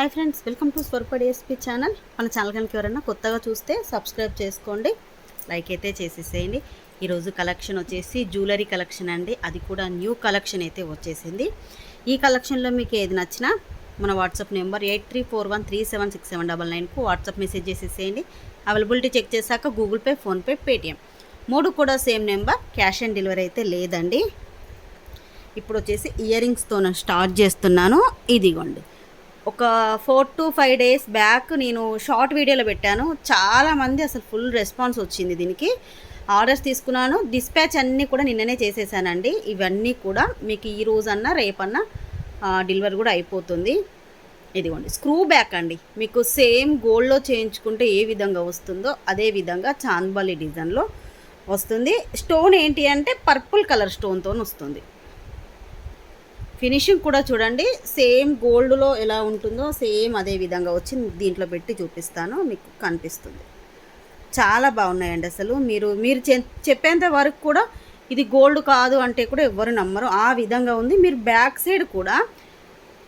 Hi friends welcome to స్వర్పడి SP channel మన channel కనుక ఎవరైనా కొత్తగా చూస్తే సబ్స్క్రైబ్ చేసుకోండి. లైక్ అయితే చేసేసేయండి. ఈరోజు కలెక్షన్ వచ్చేసి జ్యువెలరీ కలెక్షన్ అండి. అది కూడా న్యూ కలెక్షన్ అయితే వచ్చేసింది. ఈ కలెక్షన్లో మీకు ఏది నచ్చినా మన WhatsApp number eight three four one three seven six seven double నైన్కు WhatsApp message చేసేసేయండి. అవైలబిలిటీ చెక్ చేశాక గూగుల్ పే ఫోన్పే పేటిఎం మూడు కూడా same number cash on delivery అయితే లేదండి. ఇప్పుడు వచ్చేసి ఇయర్ రింగ్స్తో స్టార్ట్ చేస్తున్నాను. ఇదిగోండి. ఒక four to five days back నేను షార్ట్ వీడియోలో పెట్టాను. చాలామంది అసలు ఫుల్ రెస్పాన్స్ వచ్చింది దీనికి. ఆర్డర్స్ తీసుకున్నాను. డిస్పాచ్ అన్నీ కూడా నిన్ననే చేసేసానండి. ఇవన్నీ కూడా మీకు ఈ రోజన్నా రేపన్నా డెలివరీ కూడా అయిపోతుంది. ఇదిగోండి స్క్రూ బ్యాక్ అండి. మీకు సేమ్ గోల్డ్లో చేయించుకుంటే ఏ విధంగా వస్తుందో అదే విధంగా చాంద్బాలి డిజైన్లో వస్తుంది. స్టోన్ ఏంటి అంటే పర్పుల్ కలర్ స్టోన్తో వస్తుంది. ఫినిషింగ్ కూడా చూడండి. సేమ్ గోల్డ్లో ఎలా ఉంటుందో సేమ్ అదే విధంగా వచ్చి దీంట్లో పెట్టి చూపిస్తాను. మీకు కనిపిస్తుంది. చాలా బాగున్నాయండి అసలు. మీరు మీరు చె- చెప్పేంత వరకు కూడా ఇది గోల్డ్ కాదు అంటే కూడా ఎవ్వరు నమ్మరు. ఆ విధంగా ఉంది. మీరు బ్యాక్ సైడ్ కూడా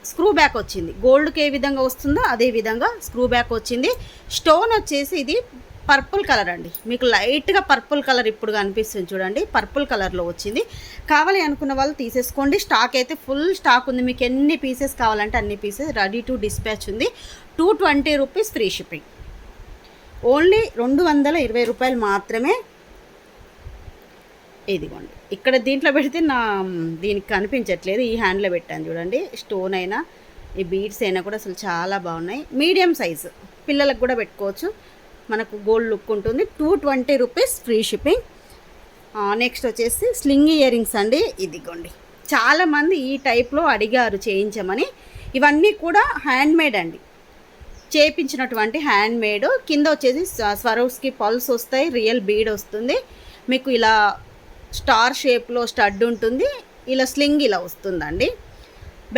స్క్రూ బ్యాక్ వచ్చింది. గోల్డ్కి ఏ విధంగా వస్తుందో అదే విధంగా స్క్రూ బ్యాక్ వచ్చింది. స్టోన్ వచ్చేసి ఇది పర్పుల్ కలర్ అండి. మీకు లైట్గా పర్పుల్ కలర్ ఇప్పుడు కనిపిస్తుంది చూడండి. పర్పుల్ కలర్లో వచ్చింది. కావాలి అనుకున్న వాళ్ళు తీసేసుకోండి. స్టాక్ అయితే ఫుల్ స్టాక్ ఉంది. మీకు ఎన్ని పీసెస్ కావాలంటే అన్ని పీసెస్ రెడీ టు డిస్పాచ్ ఉంది. Two twenty rupees free shipping. Only రెండు వందల ఇరవై రూపాయలు మాత్రమే ఇదిగోండి. ఇక్కడ దీంట్లో పెడితే నా దీనికి కనిపించట్లేదు. ఈ హ్యాండ్లో పెట్టాను చూడండి. స్టోన్ అయినా ఈ బీడ్స్ అయినా కూడా అసలు చాలా బాగున్నాయి. Medium size. పిల్లలకు కూడా పెట్టుకోవచ్చు. మనకు గోల్డ్ లుక్ ఉంటుంది. Two twenty rupees free shipping next వచ్చేసి స్లింగ్ ఇయర్ రింగ్స్ అండి. ఇదిగోండి. చాలామంది ఈ టైప్లో అడిగారు చేయించమని. ఇవన్నీ కూడా హ్యాండ్మేడ్ అండి. చేపించినటువంటి హ్యాండ్మేడ్ కింద వచ్చేసి స్వరోస్కి పల్స్ వస్తాయి రియల్ బీడ్ వస్తుంది. మీకు ఇలా స్టార్ షేప్లో స్టడ్ ఉంటుంది. ఇలా స్లింగ్ ఇలా వస్తుందండి.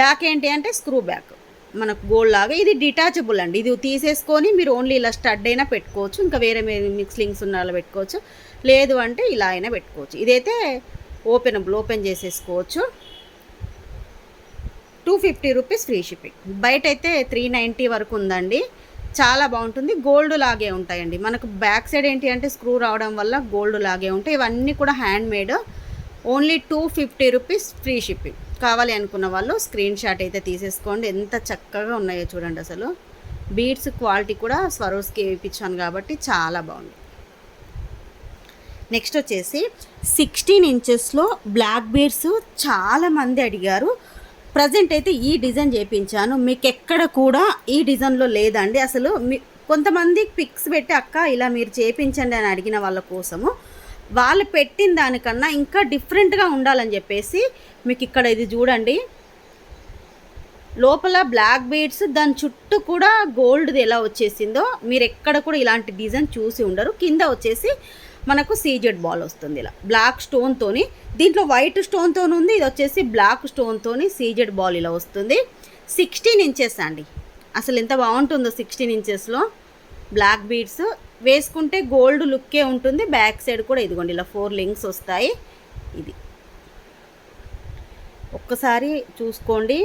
బ్యాక్ ఏంటి అంటే స్క్రూ బ్యాక్ మనకు గోల్డ్ లాగా ఇది డిటాచబుల్ అండి. ఇది తీసేసుకొని మీరు ఓన్లీ ఇలా స్టడ్ అయినా పెట్టుకోవచ్చు ఇంకా వేరే మిక్స్లింగ్స్ ఉన్న అలా పెట్టుకోవచ్చు. లేదు అంటే ఇలా అయినా పెట్టుకోవచ్చు. ఇదైతే ఓపెనబుల్ ఓపెన్ చేసేసుకోవచ్చు. Two fifty rupees free shipping బయట అయితే త్రీ నైంటీ వరకు ఉందండి. చాలా బాగుంటుంది. గోల్డ్ లాగే ఉంటాయండి. మనకు బ్యాక్ సైడ్ ఏంటి అంటే స్క్రూ రావడం వల్ల గోల్డ్ లాగే ఉంటాయి. ఇవన్నీ కూడా handmade only two fifty rupees free shipping కావాలి అనుకున్న వాళ్ళు స్క్రీన్ షాట్ అయితే తీసేసుకోండి. ఎంత చక్కగా ఉన్నాయో చూడండి అసలు. బీడ్స్ క్వాలిటీ కూడా స్వరోస్కి వేయించాను కాబట్టి చాలా బాగుంది. నెక్స్ట్ వచ్చేసి సిక్స్టీన్ ఇంచెస్లో బ్లాక్ బీడ్స్ చాలామంది అడిగారు. ప్రజెంట్ అయితే ఈ డిజైన్ చేయించాను. మీకు ఎక్కడ కూడా ఈ డిజైన్లో లేదండి. అసలు మీ కొంతమంది పిక్స్ పెట్టి అక్క ఇలా మీరు చేయించండి అని అడిగిన వాళ్ళ కోసము వాళ్ళు పెట్టిన దానికన్నా ఇంకా డిఫరెంట్గా ఉండాలని చెప్పేసి మీకు ఇక్కడ ఇది చూడండి. లోపల బ్లాక్ బీడ్స్ దాని చుట్టూ కూడా గోల్డ్ది ఎలా వచ్చేసిందో మీరు ఎక్కడ కూడా ఇలాంటి డిజైన్ చూసి ఉండరు. కింద వచ్చేసి మనకు సీజెడ్ బాల్ వస్తుంది ఇలా. బ్లాక్ స్టోన్తోని దీంట్లో వైట్ స్టోన్తో ఉంది ఇది వచ్చేసి బ్లాక్ స్టోన్తోని సీజెడ్ బాల్ ఇలా వస్తుంది. సిక్స్టీన్ ఇంచెస్ అండి. అసలు ఎంత బాగుంటుందో సిక్స్టీన్ ఇంచెస్లో. బ్లాక్ బీడ్స్ వేసుకుంటే గోల్డ్ లుక్కే ఉంటుంది. బ్యాక్ సైడ్ కూడా ఇదిగోండి ఇలా ఫోర్ లింక్స్ వస్తాయి. ఇది ఒక్కసారి చూసుకోండి.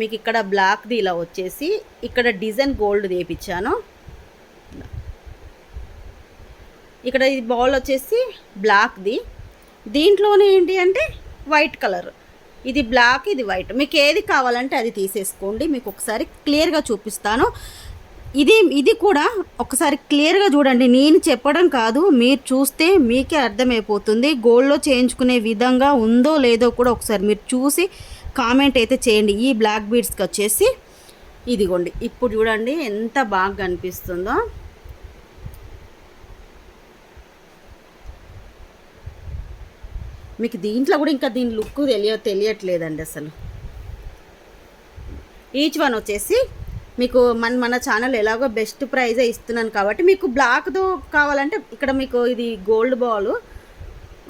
మీకు ఇక్కడ బ్లాక్ది ఇలా వచ్చేసి ఇక్కడ డిజైన్ గోల్డ్ వేపించాను ఇక్కడ ఇది బాల్ వచ్చేసి బ్లాక్ది. దీంట్లోనే ఏంటి అంటే వైట్ కలర్. ఇది బ్లాక్ ఇది వైట్. మీకు ఏది కావాలంటే అది తీసేసుకోండి. మీకు ఒకసారి క్లియర్గా చూపిస్తాను. ఇది ఇది కూడా ఒకసారి క్లియర్గా చూడండి. నేను చెప్పడం కాదు మీరు చూస్తే మీకే అర్థమైపోతుంది. గోల్డ్లో చేయించుకునే విధంగా ఉందో లేదో కూడా ఒకసారి మీరు చూసి కామెంట్ అయితే చేయండి. ఈ బ్లాక్ బీడ్స్కి వచ్చేసి ఇదిగోండి. ఇప్పుడు చూడండి ఎంత బాగా కనిపిస్తుందో. మీకు దీంట్లో కూడా ఇంకా దీని లుక్ తెలియ తెలియట్లేదండి అసలు. ఈచ్ వన్ వచ్చేసి మీకు మన మన ఛానల్ ఎలాగో బెస్ట్ ప్రైజే ఇస్తున్నాను కాబట్టి మీకు బ్లాక్తో కావాలంటే ఇక్కడ మీకు ఇది గోల్డ్ బాల్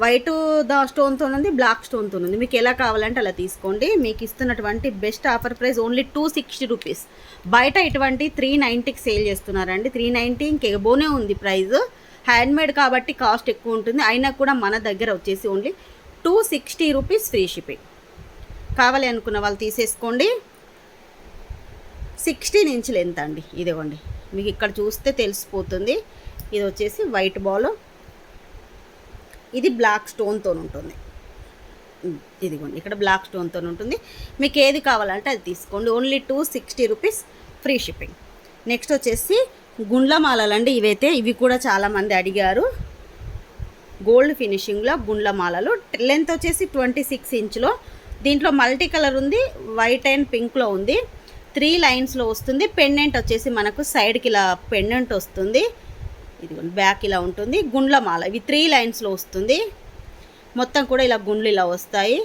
వైట్ ద స్టోన్తో ఉంది బ్లాక్ స్టోన్తో ఉంది. మీకు ఎలా కావాలంటే అలా తీసుకోండి. మీకు ఇస్తున్నటువంటి best offer price only two sixty rupees బయట ఇటువంటి త్రీ నైంటీకి సేల్ చేస్తున్నారండి. త్రీ నైంటీ ఇంకెబోనే ఉంది ప్రైస్ హ్యాండ్మేడ్ కాబట్టి కాస్ట్ ఎక్కువ ఉంటుంది. అయినా కూడా మన దగ్గర వచ్చేసి only two sixty rupees free shipping కావాలి అనుకున్న వాళ్ళు తీసేసుకోండి. సిక్స్టీన్ ఇంచ్ లెంత్ అండి. ఇదిగోండి. మీకు ఇక్కడ చూస్తే తెలిసిపోతుంది. ఇది వచ్చేసి వైట్ బాల్. ఇది బ్లాక్ స్టోన్తో ఉంటుంది. ఇదిగోండి. ఇక్కడ బ్లాక్ స్టోన్తో ఉంటుంది. మీకు ఏది కావాలంటే అది తీసుకోండి. Only two sixty rupees free shipping. Next వచ్చేసి గుండ్లమాలలండి ఇవైతే. ఇవి కూడా చాలామంది అడిగారు. గోల్డ్ ఫినిషింగ్లో గుండ్లమాలలు. లెంత్ వచ్చేసి ట్వంటీ సిక్స్ ఇంచ్లో దీంట్లో మల్టీ కలర్ ఉంది. వైట్ అండ్ పింక్లో ఉంది. త్రీ లైన్స్లో వస్తుంది. పెండెంట్ వచ్చేసి మనకు సైడ్కి ఇలా పెండెంట్ వస్తుంది. ఇది బ్యాక్ ఇలా ఉంటుంది. గుండ్ల మాల ఇవి త్రీ లైన్స్లో వస్తుంది. మొత్తం కూడా ఇలా గుండ్లు ఇలా వస్తాయి.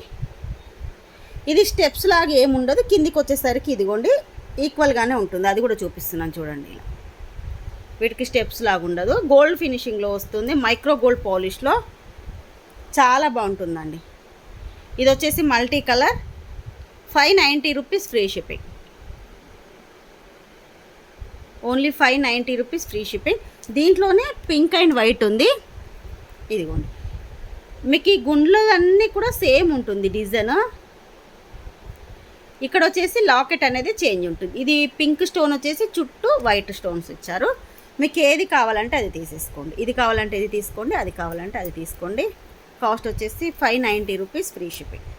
ఇది స్టెప్స్ లాగా ఏముండదు కిందికి వచ్చేసరికి ఇదిగోండి ఈక్వల్గానే ఉంటుంది. అది కూడా చూపిస్తున్నాను చూడండి ఇలా. వీటికి స్టెప్స్ లాగా ఉండదు. గోల్డ్ ఫినిషింగ్లో వస్తుంది. మైక్రో గోల్డ్ పాలిష్లో చాలా బాగుంటుందండి. ఇది వచ్చేసి multi colour. Five ninety rupees free shipping. Only five ninety rupees free shipping. దీంట్లోనే పింక్ అండ్ వైట్ ఉంది. ఇదిగోండి. మీకు ఈ గుండ్లు అన్నీ కూడా సేమ్ ఉంటుంది డిజైన్. ఇక్కడ వచ్చేసి లాకెట్ అనేది చేంజ్ ఉంటుంది. ఇది పింక్ స్టోన్ వచ్చేసి చుట్టూ వైట్ స్టోన్స్ ఇచ్చారు. మీకు ఏది కావాలంటే అది తీసేసుకోండి. ఇది కావాలంటే ఇది తీసుకోండి అది కావాలంటే అది తీసుకోండి. కాస్ట్ వచ్చేసి five ninety rupees free shipping.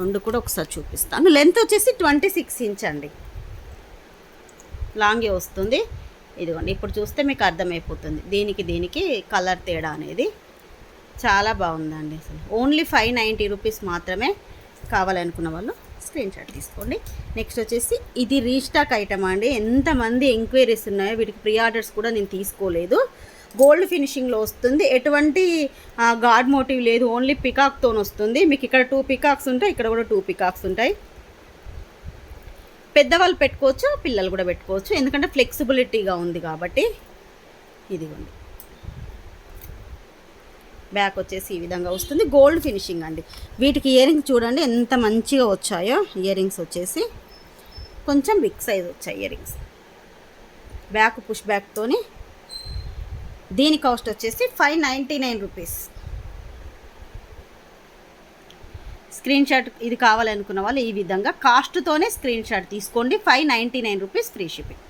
రెండు కూడా ఒకసారి చూపిస్తాను లెంత్ వచ్చేసి ట్వంటీ సిక్స్ ఇంచ్ అండి లాంగే వస్తుంది. ఇదిగోండి ఇప్పుడు చూస్తే మీకు అర్థమైపోతుంది. దీనికి దీనికి కలర్ తేడా అనేది చాలా బాగుందండి అసలు. ఓన్లీ ఫైవ్ నైంటీ రూపీస్ మాత్రమే కావాలనుకున్న వాళ్ళు స్క్రీన్ షాట్ తీసుకోండి. నెక్స్ట్ వచ్చేసి ఇది రీస్టాక్ ఐటమ్ అండి. ఎంతమంది ఎంక్వైరీస్ ఉన్నాయో వీటికి ప్రీ ఆర్డర్స్ కూడా నేను తీసుకోలేదు. గోల్డ్ ఫినిషింగ్లో వస్తుంది. ఎటువంటి గాడ్ మోటివ్ లేదు. ఓన్లీ పికాక్తో వస్తుంది. మీకు ఇక్కడ టూ పికాక్స్ ఉంటాయి ఇక్కడ కూడా టూ పికాక్స్ ఉంటాయి. పెద్దవాళ్ళు పెట్టుకోవచ్చు పిల్లలు కూడా పెట్టుకోవచ్చు. ఎందుకంటే ఫ్లెక్సిబిలిటీగా ఉంది కాబట్టి ఇదిగోండి. బ్యాక్ వచ్చేసి ఈ విధంగా వస్తుంది. గోల్డ్ ఫినిషింగ్ అండి. వీటికి ఇయరింగ్స్ చూడండి ఎంత మంచిగా వచ్చాయో. ఇయరింగ్స్ వచ్చేసి కొంచెం బిగ్ సైజ్ వచ్చాయి ఇయరింగ్స్. బ్యాక్ పుష్ బ్యాక్తోని దీని కాస్ట్ వచ్చేసి five ninety nine rupees. Screenshot ఇది కావాలనుకున్న వాళ్ళు ఈ విధంగా కాస్ట్తోనే స్క్రీన్ షాట్ తీసుకోండి. Five ninety nine rupees free shipping.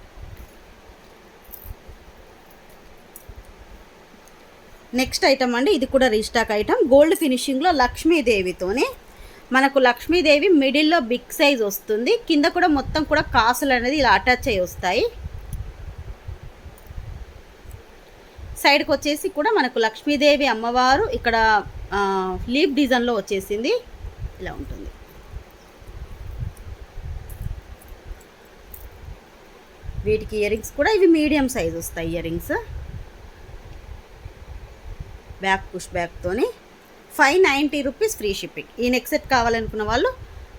Next item అండి ఇది కూడా రీస్టాక్ ఐటమ్. గోల్డ్ ఫినిషింగ్లో లక్ష్మీదేవితోనే. మనకు లక్ష్మీదేవి మిడిల్లో బిగ్ సైజ్ వస్తుంది. కింద కూడా మొత్తం కూడా కాసులు అనేది ఇలా అటాచ్ అయ్యి వస్తాయి. సైడ్కి వచ్చేసి కూడా మనకు లక్ష్మీదేవి అమ్మవారు ఇక్కడ లీప్ డిజైన్లో వచ్చేసింది. ఇలా ఉంటుంది. వీటికి ఇయర్ రింగ్స్ కూడా ఇవి మీడియం సైజ్ వస్తాయి earrings back push బ్యాక్తోని five ninety rupees free shipping. ఈ నెక్స్ట్ సెట్ కావాలనుకున్న వాళ్ళు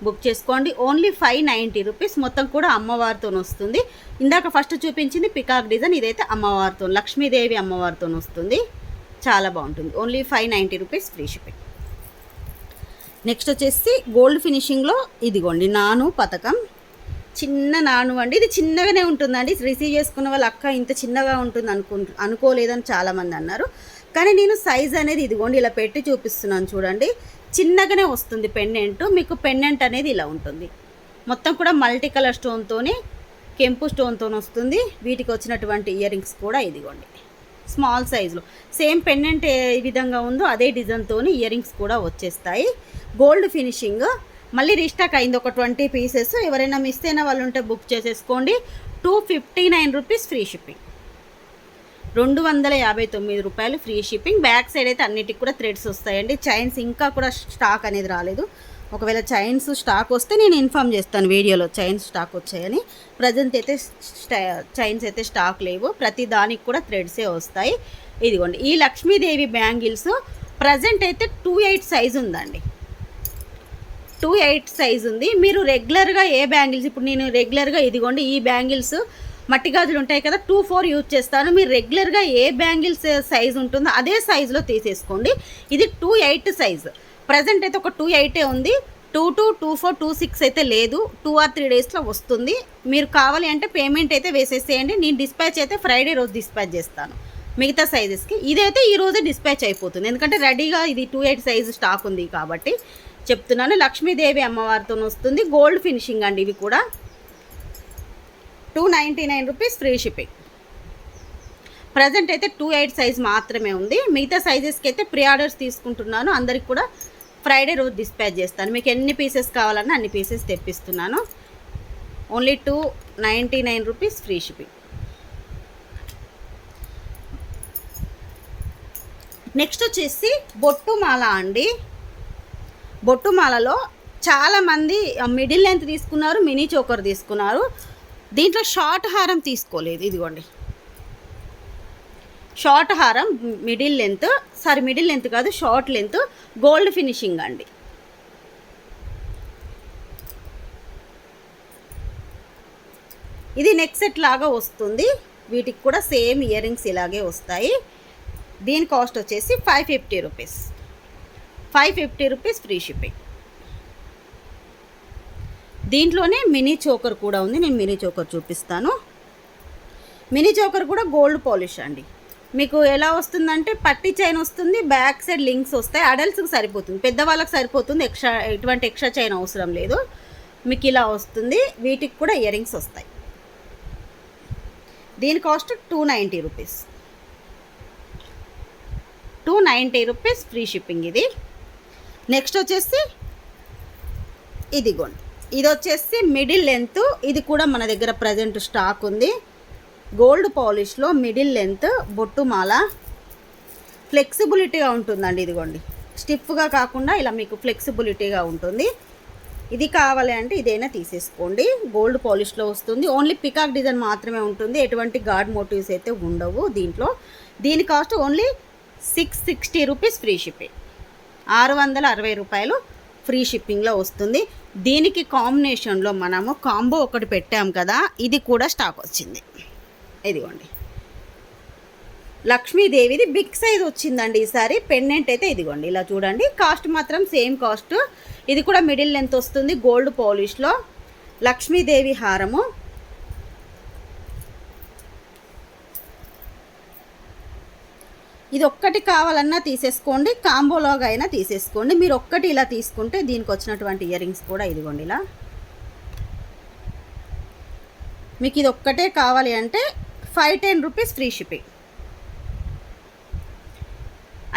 బుక్ చేసుకోండి. ఓన్లీ ఫైవ్ నైంటీ రూపీస్ మొత్తం కూడా అమ్మవారితో వస్తుంది. ఇందాక ఫస్ట్ చూపించింది పికాక్ డిజైన్ ఇదైతే అమ్మవారితో లక్ష్మీదేవి అమ్మవారితో వస్తుంది. చాలా బాగుంటుంది. Only five ninety rupees free shipping next వచ్చేసి గోల్డ్ ఫినిషింగ్లో ఇదిగోండి నాను పథకం. చిన్న నాను అండి. ఇది చిన్నగానే ఉంటుందండి. రిసీవ్ చేసుకున్న వాళ్ళ అక్క ఇంత చిన్నగా ఉంటుంది అనుకు అనుకోలేదని చాలామంది అన్నారు. కానీ నేను సైజ్ అనేది ఇదిగోండి ఇలా పెట్టి చూపిస్తున్నాను చూడండి. చిన్నగానే వస్తుంది పెండెంట్. మీకు పెండెంట్ అనేది ఇలా ఉంటుంది. మొత్తం కూడా మల్టీ కలర్ స్టోన్తోని కెంపు స్టోన్తో వస్తుంది. వీటికి వచ్చినటువంటి ఇయర్ రింగ్స్ కూడా ఇదిగోండి. స్మాల్ సైజులో. సేమ్ పెండెంట్ ఏ విధంగా ఉందో అదే డిజైన్తో ఇయర్ రింగ్స్ కూడా వచ్చేస్తాయి. Gold finishing. మళ్ళీ రీస్టాక్ అయింది ఒక ట్వంటీ పీసెస్. ఎవరైనా మిస్ అయిన వాళ్ళు ఉంటే బుక్ చేసేసుకోండి. Two fifty nine rupees free shipping. రెండు వందల యాభై తొమ్మిది రూపాయలు ఫ్రీ షిప్పింగ్. బ్యాక్ సైడ్ అయితే అన్నిటికి కూడా థ్రెడ్స్ వస్తాయండి. చైన్స్ ఇంకా కూడా స్టాక్ అనేది రాలేదు. ఒకవేళ చైన్స్ స్టాక్ వస్తే నేను ఇన్ఫామ్ చేస్తాను వీడియోలో చైన్స్ స్టాక్ వచ్చాయని. ప్రజెంట్ అయితే చైన్స్ అయితే స్టాక్ లేవు. ప్రతి దానికి కూడా థ్రెడ్సే వస్తాయి. ఇదిగోండి ఈ లక్ష్మీదేవి బ్యాంగిల్స్ ప్రజెంట్ అయితే టూ ఎయిట్ సైజ్ ఉందండి. టూ ఎయిట్ సైజ్ ఉంది. మీరు రెగ్యులర్గా ఏ బ్యాంగిల్స్ ఇప్పుడు నేను రెగ్యులర్గా ఇదిగోండి ఈ బ్యాంగిల్స్ మట్టి గాజులు ఉంటాయి కదా టూ ఫోర్ యూజ్ చేస్తాను. మీరు రెగ్యులర్గా ఏ బ్యాంగిల్స్ uh, సైజ్ ఉంటుందో అదే సైజులో తీసేసుకోండి. ఇది టూ ఎయిట్ సైజ్ ప్రజెంట్ అయితే ఒక టూ ఎయిటే ఉంది. Two two two four two six అయితే లేదు. టూ ఆర్ త్రీ డేస్లో వస్తుంది. మీరు కావాలి అంటే పేమెంట్ అయితే వేసేసేయండి. నేను డిస్పాచ్ అయితే ఫ్రైడే రోజు డిస్పాచ్ చేస్తాను. మిగతా సైజెస్కి ఇదైతే ఈ రోజే డిస్పాచ్ అయిపోతుంది. ఎందుకంటే రెడీగా ఇది టూ ఎయిట్ సైజ్ స్టాక్ ఉంది కాబట్టి చెప్తున్నాను. లక్ష్మీదేవి అమ్మవారితో వస్తుంది. గోల్డ్ ఫినిషింగ్ అండి ఇవి కూడా. Two ninety nine rupees free shipping. Present అయితే టూ ఎయిట్ సైజ్ మాత్రమే ఉంది. మిగతా సైజెస్కి అయితే ప్రీ ఆర్డర్స్ తీసుకుంటున్నాను. అందరికి కూడా ఫ్రైడే రోజు డిస్పాచ్ చేస్తాను. మీకు ఎన్ని పీసెస్ కావాలన్నా అన్ని pieces తెప్పిస్తున్నాను. Only two ninety nine rupees free shipping. Next వచ్చేసి బొట్టుమాల అండి. బొట్టుమాలలో చాలామంది మిడిల్ లెంత్ తీసుకున్నారు మినీ చోకర్ తీసుకున్నారు. దీంట్లో షార్ట్ హారం తీసుకోలేదు ఇదిగోండి. షార్ట్ హారం middle length sorry middle length కాదు షార్ట్ లెంత్ గోల్డ్ ఫినిషింగ్ అండి. ఇది నెక్ సెట్ లాగా వస్తుంది. వీటికి కూడా సేమ్ ఇయర్ రింగ్స్ ఇలాగే వస్తాయి. దీని కాస్ట్ వచ్చేసి five fifty rupees. Five fifty rupees free shipping. దీంట్లోనే మినీ చోకర్ కూడా ఉంది. నేను మినీ చోకర్ చూపిస్తాను. మినీ చోకర్ కూడా గోల్డ్ పాలిష్ అండి. మీకు ఎలా వస్తుందంటే పట్టి చైన్ వస్తుంది బ్యాక్ సైడ్ లింక్స్ వస్తాయి. అడల్ట్స్కి సరిపోతుంది. పెద్దవాళ్ళకి సరిపోతుంది. ఎక్స్ట్రా ఎటువంటి ఎక్స్ట్రా చైన్ అవసరం లేదు. మీకు ఇలా వస్తుంది. వీటికి కూడా ఇయర్ రింగ్స్ వస్తాయి. దీని cost two ninety rupees. Two ninety rupees free shipping ఇది. నెక్స్ట్ వచ్చేసి ఇదిగోండి. ఇది వచ్చేసి మిడిల్ లెంత్. ఇది కూడా మన దగ్గర ప్రజెంట్ స్టాక్ ఉంది. గోల్డ్ పాలిష్లో మిడిల్ లెంత్ బొట్టుమాల. ఫ్లెక్సిబిలిటీగా ఉంటుందండి ఇదిగోండి. స్టిఫ్గా కాకుండా ఇలా మీకు ఫ్లెక్సిబిలిటీగా ఉంటుంది. ఇది కావాలి అంటే ఇదైనా తీసేసుకోండి. గోల్డ్ పాలిష్లో వస్తుంది. ఓన్లీ పికాక్ డిజైన్ మాత్రమే ఉంటుంది. ఎటువంటి గాడ్ మోటివ్స్ అయితే ఉండవు దీంట్లో. దీని cost only six sixty rupees free shipping. ఆరు వందల అరవై రూపాయలు. ఫ్రీ షిప్పింగ్లో వస్తుంది. దీనికి కాంబినేషన్లో మనము కాంబో ఒకటి పెట్టాం కదా ఇది కూడా స్టాక్ వచ్చింది. ఇదిగోండి. లక్ష్మీదేవిది బిగ్ సైజ్ వచ్చిందండి ఈసారి. పెండెంట్ అయితే ఇదిగోండి. ఇలా చూడండి. కాస్ట్ మాత్రం సేమ్ కాస్ట్. ఇది కూడా మిడిల్ లెంత్ వస్తుంది. గోల్డ్ పాలిష్లో. లక్ష్మీదేవి హారము. ఇది ఒక్కటి కావాలన్నా తీసేసుకోండి కాంబోలోగా అయినా తీసేసుకోండి. మీరు ఒక్కటి ఇలా తీసుకుంటే దీనికి వచ్చినటువంటి ఇయర్ రింగ్స్ కూడా ఇదిగోండి ఇలా. మీకు ఇది ఒక్కటే కావాలి అంటే five ten rupees free shipping.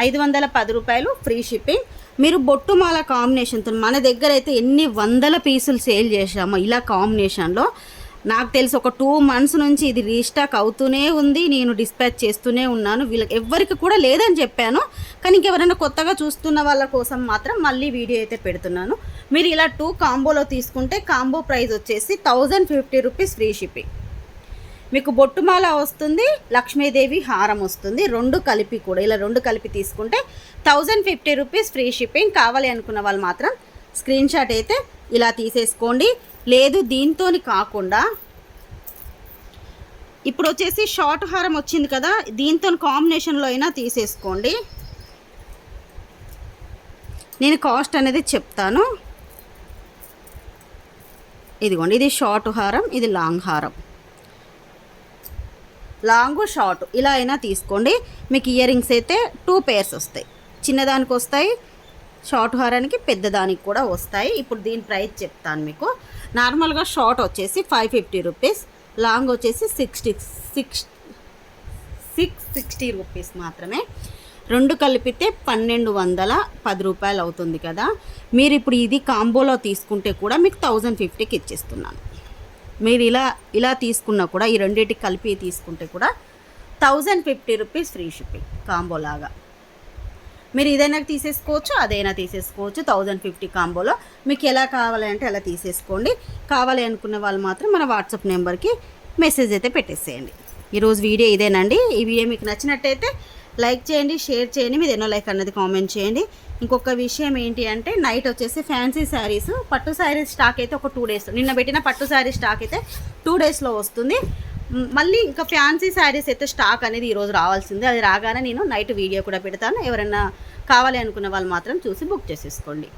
ఐదు వందల పది రూపాయలు ఫ్రీ షిప్పింగ్. మీరు బొట్టుమాల కాంబినేషన్తో మన దగ్గర అయితే ఎన్ని వందల పీసులు సేల్ చేసామో ఇలా కాంబినేషన్లో నాకు తెలిసి ఒక టూ మంత్స్ నుంచి ఇది రీస్టాక్ అవుతూనే ఉంది నేను డిస్పాచ్ చేస్తూనే ఉన్నాను. వీళ్ళకి ఎవరికి కూడా లేదని చెప్పాను. కానీ ఇంకెవరైనా కొత్తగా చూస్తున్న వాళ్ళ కోసం మాత్రం మళ్ళీ వీడియో అయితే పెడుతున్నాను. మీరు ఇలా టూ కాంబోలో తీసుకుంటే కాంబో ప్రైస్ వచ్చేసి thousand fifty rupees free shipping మీకు బొట్టుమాల వస్తుంది లక్ష్మీదేవి హారం వస్తుంది. రెండు కలిపి కూడా ఇలా రెండు కలిపి తీసుకుంటే thousand fifty rupees free shipping కావాలి అనుకున్న వాళ్ళు మాత్రం స్క్రీన్ షాట్ అయితే ఇలా తీసేసుకోండి. లేదు దీంతో కాకుండా ఇప్పుడు వచ్చేసి షార్ట్ హారం వచ్చింది కదా దీంతో కాంబినేషన్లో అయినా తీసేసుకోండి. నేను కాస్ట్ అనేది చెప్తాను. ఇదిగోండి ఇది షార్ట్ హారం ఇది లాంగ్ హారం. లాంగ్ షార్ట్ ఇలా అయినా తీసుకోండి. మీకు ఇయర్ రింగ్స్ అయితే టూ పేర్స్ వస్తాయి. చిన్నదానికి వస్తాయి షార్ట్ హారానికి పెద్దదానికి కూడా వస్తాయి. ఇప్పుడు దీని ప్రైస్ చెప్తాను మీకు. నార్మల్గా షార్ట్ వచ్చేసి ఫైవ్ ఫిఫ్టీ రూపీస్ లాంగ్ వచ్చేసి sixty six six sixty rupees మాత్రమే. రెండు కలిపితే పన్నెండు వందల పది రూపాయలు అవుతుంది కదా. మీరు ఇప్పుడు ఇది కాంబోలో తీసుకుంటే కూడా మీకు థౌజండ్ ఫిఫ్టీకి ఇచ్చేస్తున్నాను. మీరు ఇలా ఇలా తీసుకున్నా కూడా ఈ రెండింటికి కలిపి తీసుకుంటే కూడా thousand fifty rupees free shipping కాంబోలాగా. మీరు ఇదైనా తీసేసుకోవచ్చు అదైనా తీసేసుకోవచ్చు థౌజండ్ ఫిఫ్టీ కాంబోలో. మీకు ఎలా కావాలంటే అలా తీసేసుకోండి. కావాలి అనుకున్న వాళ్ళు మాత్రం మన వాట్సాప్ నెంబర్కి మెసేజ్ అయితే పెట్టేసేయండి. ఈరోజు వీడియో ఇదేనండి. ఈ వీడియో మీకు నచ్చినట్టయితే లైక్ చేయండి షేర్ చేయండి. మీద ఎన్నో లైక్ అన్నది కామెంట్ చేయండి. ఇంకొక విషయం ఏంటి అంటే నైట్ వచ్చేసి ఫ్యాన్సీ శారీస్ పట్టు శారీస్ స్టాక్ అయితే ఒక టూ డేస్ నిన్న పెట్టిన పట్టు శారీ స్టాక్ అయితే టూ డేస్లో వస్తుంది. మళ్ళీ ఇంకా ఫ్యాన్సీ శారీస్ అయితే స్టాక్ అనేది ఈరోజు రావాల్సింది. అది రాగానే నేను నైట్ వీడియో కూడా పెడతాను. ఎవరైనా కావాలి అనుకున్న వాళ్ళు మాత్రం చూసి బుక్ చేసేసుకోండి.